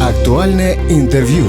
Актуальне інтерв'ю.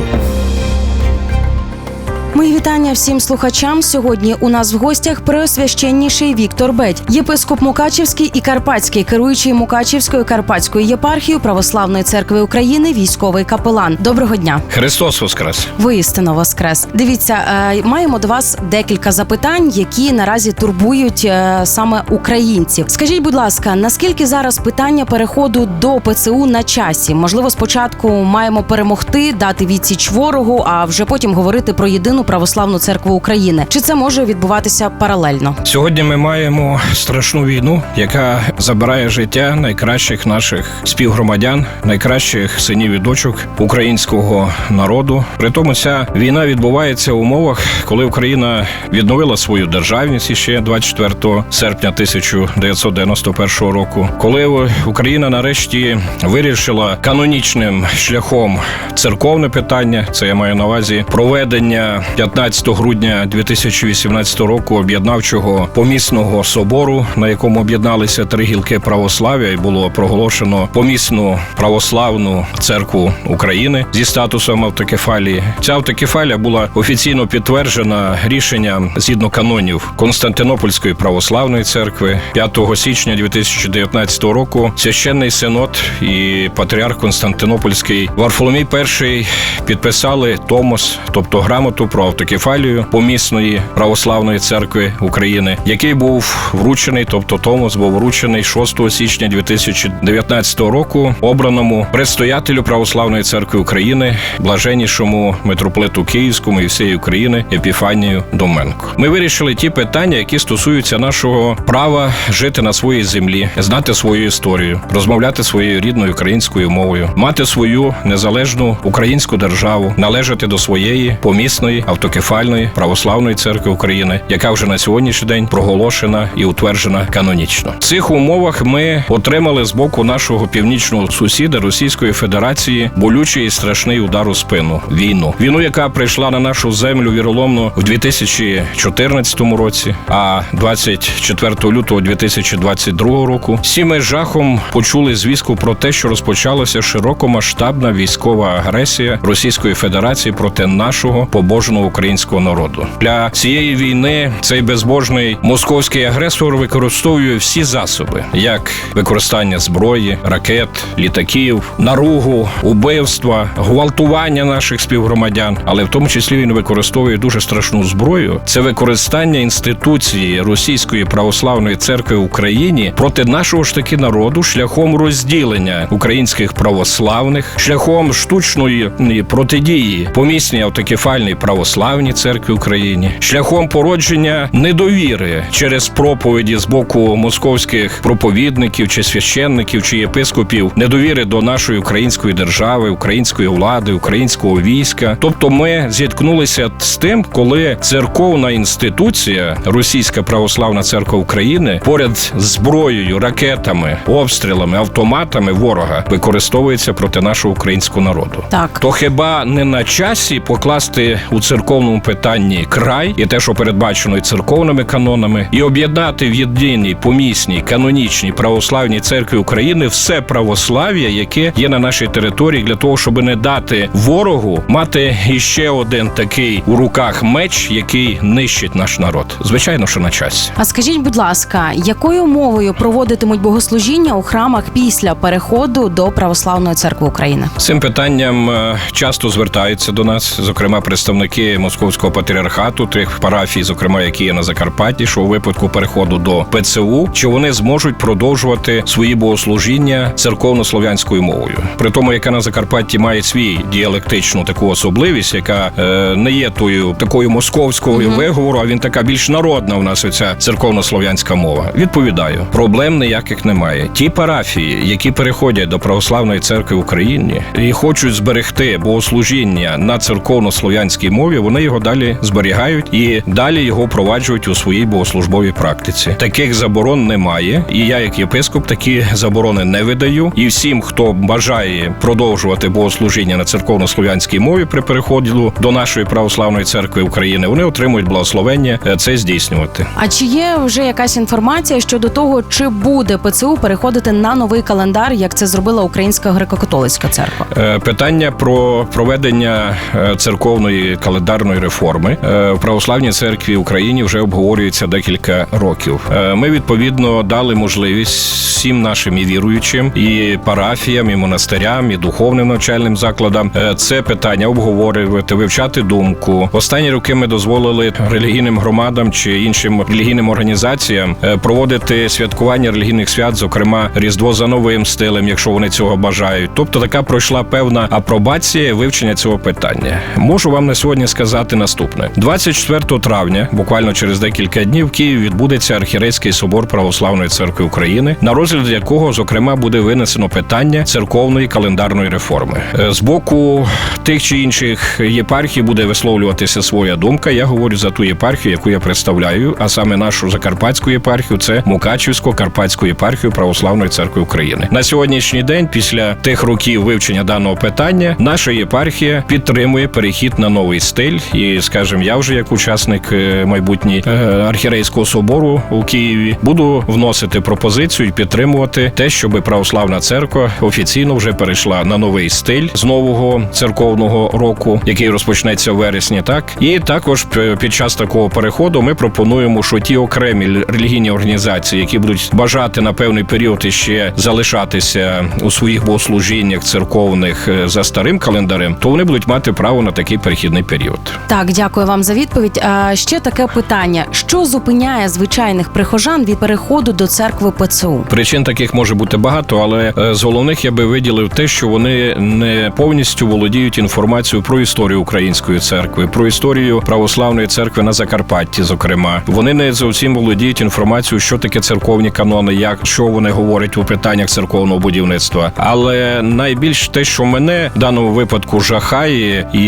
Мої вітання всім слухачам. Сьогодні у нас в гостях преосвященніший Віктор Бедь, єпископ Мукачівський і Карпатський, керуючий Мукачівською Карпатською єпархією Православної церкви України, військовий капелан. Доброго дня. Христос Воскрес! Воістину воскрес. Дивіться, е, маємо до вас декілька запитань, які наразі турбують е, саме українців. Скажіть, будь ласка, наскільки зараз питання переходу до ПЦУ на часі? Можливо, спочатку маємо перемогти, дати відсіч ворогу, а вже потім говорити про єдину православну церкву України. Чи це може відбуватися паралельно? Сьогодні ми маємо страшну війну, яка забирає життя найкращих наших співгромадян, найкращих синів і дочок українського народу. При тому ця війна відбувається в умовах, коли Україна відновила свою державність ще 24 серпня 1991 року, коли Україна нарешті вирішила канонічним шляхом церковне питання. Це я маю на увазі проведення 15 грудня 2018 року об'єднавчого помісного собору, на якому об'єдналися три гілки православ'я, і було проголошено помісну православну церкву України зі статусом автокефалії. Ця автокефалія була офіційно підтверджена рішенням згідно канонів Константинопольської православної церкви 5 січня 2019 року. Священний синод і патріарх Константинопольський Варфоломій І підписали Томос, тобто грамоту про автокефалію помісної православної церкви України, який був вручений, тобто Томос був вручений 6 січня 2019 року обраному предстоятелю православної церкви України, блаженнішому митрополиту Київському і всієї України Епіфанію Доменко. Ми вирішили ті питання, які стосуються нашого права жити на своїй землі, знати свою історію, розмовляти своєю рідною українською мовою, мати свою незалежну українську державу, належати до своєї помісної автокефальної православної церкви України, яка вже на сьогоднішній день проголошена і утверджена канонічно. В цих умовах ми отримали з боку нашого північного сусіда Російської Федерації болючий і страшний удар у спину війну. Війну, яка прийшла на нашу землю віроломно в 2014 році, а 24 лютого 2022 року всі ми жахом почули звістку про те, що розпочалася широкомасштабна військова агресія Російської Федерації проти нашого побожного українського народу. Для цієї війни цей безбожний московський агресор використовує всі засоби, як використання зброї, ракет, літаків, наругу, убивства, гвалтування наших співгромадян, але в тому числі він використовує дуже страшну зброю. Це використання інституції Російської православної церкви в Україні проти нашого ж таки народу шляхом розділення українських православних, шляхом штучної протидії помісній автокефальній православній церкві Україні, шляхом породження недовіри через проповіді з боку московських проповідників чи священників чи єпископів, недовіри до нашої української держави, української влади, українського війська. Тобто, ми зіткнулися з тим, коли церковна інституція, Російська православна церква України, поряд з зброєю, ракетами, обстрілами, автоматами ворога використовується проти нашого українського народу. Так. То хіба не на часі покласти у церковному питанні край і те, що передбачено і церковними канонами, і об'єднати в єдиній помісній канонічній православній церкві України все православ'я, яке є на нашій території, для того, щоб не дати ворогу мати іще один такий у руках меч, який нищить наш народ. Звичайно, що на часі. А скажіть, будь ласка, якою мовою проводитимуть богослужіння у храмах після переходу до православної церкви України? Цим питанням е, часто звертаються до нас, зокрема представники московського патріархату, тих парафій, зокрема, які є на Закарпатті, що у випадку переходу до ПЦУ, чи вони зможуть продовжувати свої богослужіння церковно-слов'янською мовою, при тому, яка на Закарпатті має свій діалектичну таку особливість, яка е, не є тою такою московською виговору, а він така більш народна. У нас оця церковно-слов'янська мова. Відповідаю, проблем ніяких немає. Ті парафії, які переходять до православної церкви в Україні і хочуть зберегти богослужіння на церковно-слов'янській мові, православ'я, вони його далі зберігають і далі його впроваджують у своїй богослужбовій практиці. Таких заборон немає, і я, як єпископ, такі заборони не видаю. І всім, хто бажає продовжувати богослужіння на церковно-слов'янській мові при переходу до нашої православної церкви України, вони отримують благословення е, це здійснювати. А чи є вже якась інформація щодо того, чи буде ПЦУ переходити на новий календар, як це зробила Українська греко-католицька церква? Е, Питання про проведення е, церковної календарної реформи е, в православній церкві Україні вже обговорюється декілька років. Е, Ми відповідно дали можливість всім нашим і віруючим, і парафіям, і монастирям, і духовним навчальним закладам е, це питання обговорювати, вивчати думку. Останні роки ми дозволили релігійним громадам чи іншим релігійним організаціям проводити святкування релігійних свят, зокрема Різдво за новим стилем, якщо вони цього бажають. Тобто така пройшла певна апробація вивчення цього питання. Можу вам на сьогодні сказати наступне: 24 травня, буквально через декілька днів, в Києві відбудеться архірейський собор Православної церкви України, на розгляд якого зокрема буде винесено питання церковної календарної реформи. Е, З боку тих чи інших єпархій буде висловлюватися своя думка. Я говорю за ту єпархію, яку я представляю, а саме нашу закарпатську єпархію, це Мукачівсько-Карпатську єпархію Православної церкви України. На сьогоднішній день, після тих років вивчення даного питання, наша єпархія підтримує перехід на новий стиль. І, скажімо, я вже як учасник е, майбутній е, архірейського собору у Києві буду вносити пропозицію і підтримувати те, щоб православна церква офіційно вже перейшла на новий стиль з нового церковного року, який розпочнеться в вересні. Так і також під час такого переходу ми пропонуємо, що ті окремі релігійні організації, які будуть бажати на певний період іще залишатися у своїх богослужіннях церковних е, за старим календарем, то вони будуть мати право на такий перехідний період. Так, дякую вам за відповідь. А ще таке питання: що зупиняє звичайних прихожан від переходу до церкви ПЦУ? Причин таких може бути багато, але е, з головних я би виділив те, що вони не повністю володіють інформацією про історію української церкви, про історію православної церкви на Закарпатті. Зокрема, вони не зовсім володіють інформацією, що таке церковні канони, як що вони говорять у питаннях церковного будівництва. Але найбільш те, що мене в даному випадку жахає і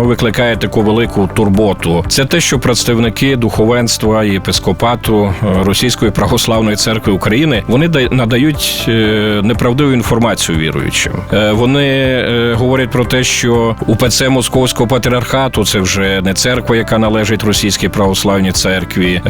ну викликає таку велику турботу, це те, що представники духовенства і епископату е, Російської православної церкви України вони да- надають е, неправдиву інформацію віруючим. Е, Вони говорять про те, що УПЦ Московського патріархату це вже не церква, яка належить російській православній церкві,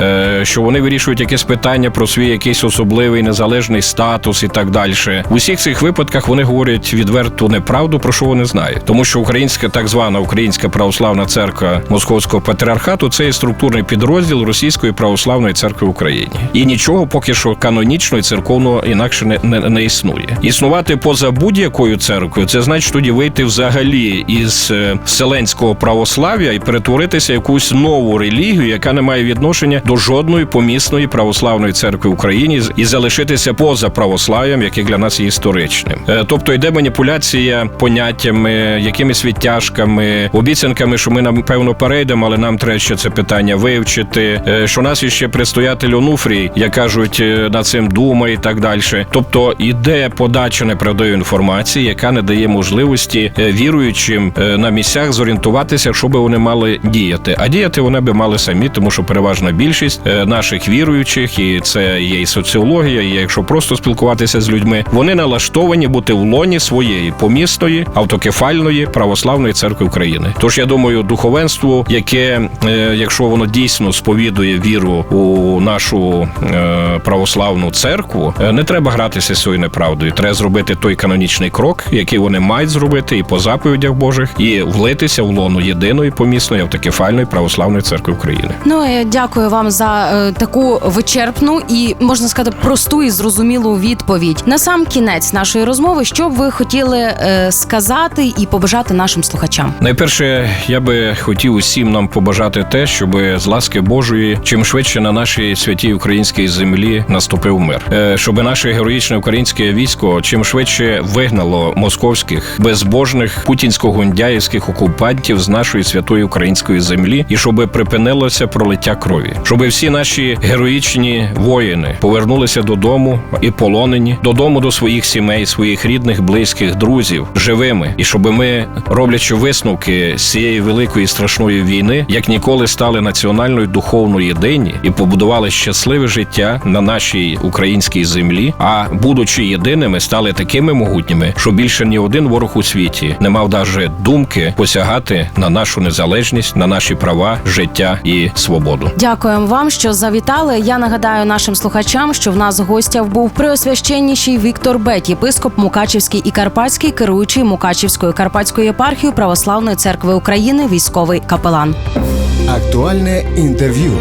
що вони вирішують якесь питання про свій якийсь особливий незалежний статус і так далі. У всіх цих випадках вони говорять відверту неправду, про що вони знають, тому що українська так звана Українська православна церква Московського патріархату це є структурний підрозділ Російської православної церкви в Україні, і нічого поки що канонічно і церковно інакше не, не, не існує. Існувати поза будь-якою церквою, це значить тоді вийти взагалі із е, вселенського православ'я і перетворитися в якусь нову релігію, яка не має відношення до жодної помісної православної церкви в Україні, і залишитися поза православ'ям, яке для нас є історичним. Е, Тобто йде маніпуляція поняттями, якимись відтяжками, обіцянками, що ми напевно перейдемо, але нам треба ще це питання вивчити. е, Що нас іще предстоятель Онуфрій, як кажуть, е, над цим думає і так далі. Тобто іде подача неправдивої інформації, яка не дає можливості е, віруючим на місцях зорієнтуватися, що би вони мали діяти. А діяти вони би мали самі, тому що переважна більшість наших віруючих, і це є і соціологія, і якщо просто спілкуватися з людьми, вони налаштовані бути в лоні своєї помісної автокефальної православної церкви України. Тож я думаю, духовенство, яке, е, якщо воно дійсно сповідує віру у нашу е, православну церкву, е, не треба гратися з цією неправдою. Треба зробити той канонічний крок, який вони мають зробити, і по заповідях Божих, і влитися в лону єдиної помісної автокефальної православної церкви України. Ну я дякую вам за таку вичерпну і можна сказати просту і зрозумілу відповідь. На сам кінець нашої розмови, що б ви хотіли сказати і побажати нашим слухачам? Найперше, я би хотів усім нам побажати те, щоб з ласки Божої чим швидше на нашій святій українській землі наступив мир, Е, щоб наше героїчне українське військо чим швидше вигнало московських безбожних путінсько-гундяївських окупантів з нашої святої української землі, і щоб припинилося пролиття крові, щоб всі наші героїчні воїни повернулися додому і полонені додому до своїх сімей, своїх рідних, близьких, друзів живими, і щоб ми, роблячи висновки цієї великої страшної війни, як ніколи стали національною духовно єдині і побудували щасливе життя на нашій українській землі. А будучи єдиними, стали такими могутніми, що більше ні один ворог у світі не мав даже думки посягати на нашу незалежність, на наші права, життя і свободу. Дякуємо вам, що завітали. Я нагадаю нашим слухачам, що в нас гостях був преосвященніший Віктор Бет, єпископ Мукачівський і Карпатський, керуючий Мукачівською Карпатською єпархією Православної церкви України, військовий капелан. Актуальне інтерв'ю.